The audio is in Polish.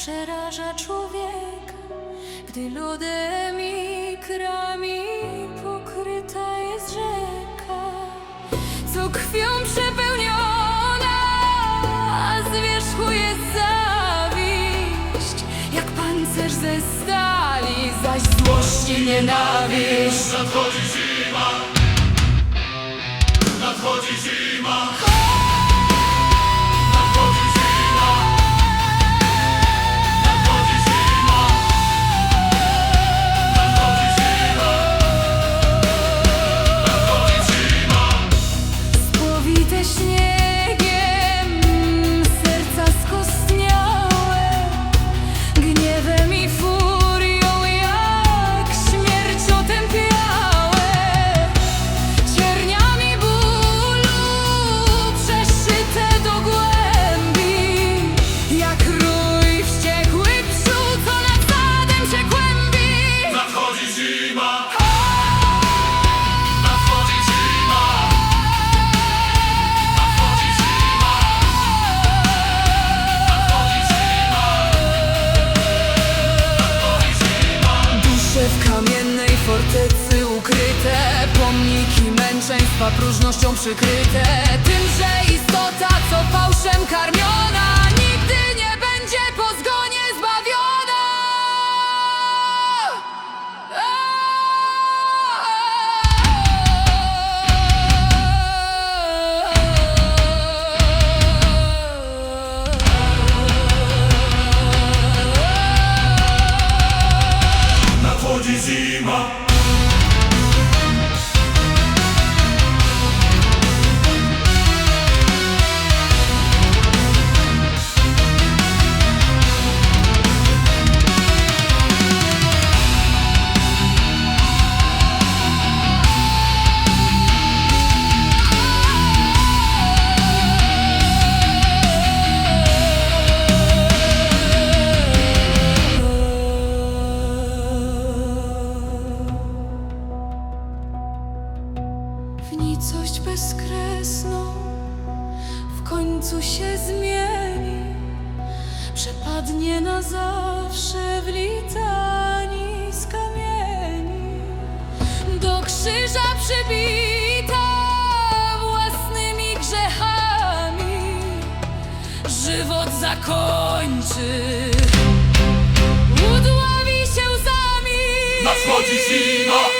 przeraża człowiek, gdy lodem i krami pokryta jest rzeka, co krwią przepełniona, a z wierzchu jest zawiść, jak pancerz ze stali, zaś złości nienawiść. Nadchodzi zima, nadchodzi zima. Pomniki męczeństwa próżnością przykryte. Tym, że istota, co fałszem karmiona W nicość bezkresną w końcu się zmieni, przepadnie na zawsze w litanii z kamieni. Do krzyża przybita własnymi grzechami, żywot zakończy, udławi się łzami. Nadchodzi zima